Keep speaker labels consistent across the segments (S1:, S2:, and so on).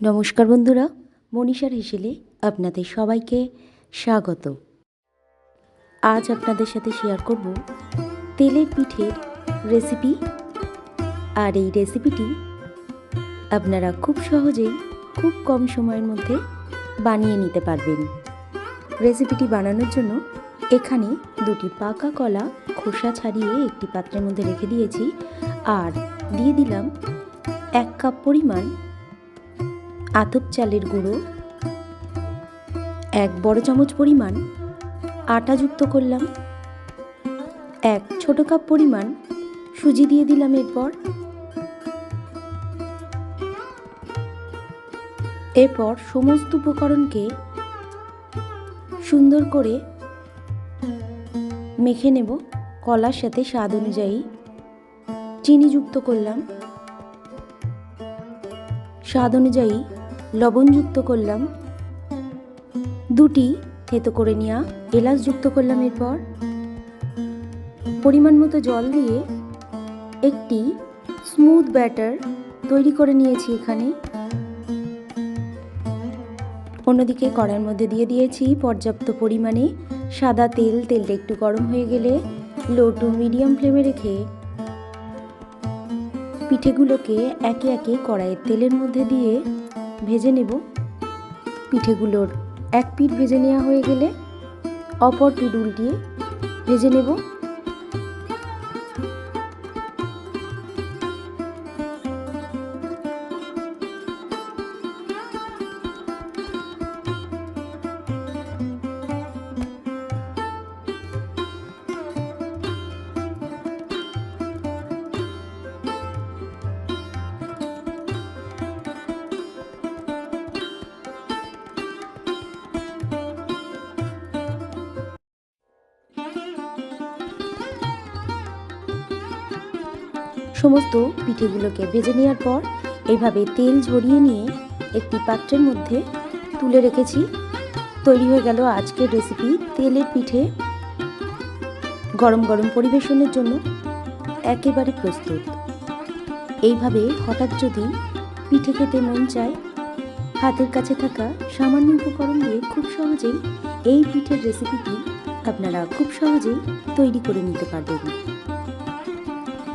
S1: নমস্কার বন্ধুরা, মনীষার হেসেলে আপনাদের সবাইকে স্বাগত। আজ আপনাদের সাথে শেয়ার করব তেলের পিঠের রেসিপি আর এই রেসিপিটি আপনারা খুব সহজেই খুব কম সময়ের মধ্যে বানিয়ে নিতে পারবেন। রেসিপিটি বানানোর জন্য এখানে দুটি পাকা কলা খোসা ছাড়িয়ে একটি পাত্রের মধ্যে রেখে দিয়েছি। আর দিয়ে দিলাম এক কাপ পরিমাণ আতপ চালের গুঁড়ো, এক বড় চামচ পরিমাণ আটা যুক্ত করলাম, এক ছোট কাপ পরিমাণ সুজি দিয়ে দিলাম এরপর। এরপর সমস্ত উপকরণকে সুন্দর করে মেখে নেব কলার সাথে স্বাদ অনুযায়ী। চিনি যুক্ত করলাম। স্বাদ অনুযায়ী লবণ যুক্ত করলাম। দুটি থেতো করে নেওয়া এলাচ যুক্ত করলাম এরপর। পরিমাণ মতো জল দিয়ে একটি স্মুথ ব্যাটার তৈরি করে নিয়েছি এখানে। অন্যদিকে কড়াইয়ের মধ্যে দিয়ে দিয়েছি পর্যাপ্ত পরিমাণে সাদা তেল। তেলটা একটু গরম হয়ে গেলে লো টু মিডিয়াম ফ্লেমে রেখে পিঠেগুলোকে একে একে কড়াইয়ের তেলের মধ্যে দিয়ে ভেজে নেব। পিঠেগুলোর এক পিঠ ভেজে নেওয়া হয়ে গেলে অপর পিঠ উল্টিয়ে ভেজে নেব। সমস্ত পিঠেগুলোকে ভেজে নেওয়ার পর এইভাবে তেল ঝরিয়ে নিয়ে একটি পাত্রের মধ্যে তুলে রেখেছি। তৈরি হয়ে গেল আজকের রেসিপি তেলের পিঠে গরম গরম পরিবেশনের জন্য একেবারে প্রস্তুত। এইভাবে হঠাৎ যদি পিঠে খেতে মন চায়, হাতের কাছে থাকা সামান্য উপকরণ দিয়ে খুব সহজেই এই পিঠের রেসিপিটি আপনারা খুব সহজেই তৈরি করে নিতে পারবেন।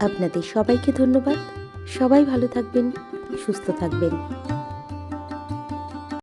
S1: আপনাদের সবাইকে ধন্যবাদ। সবাই ভালো থাকবেন সুস্থ থাকবেন।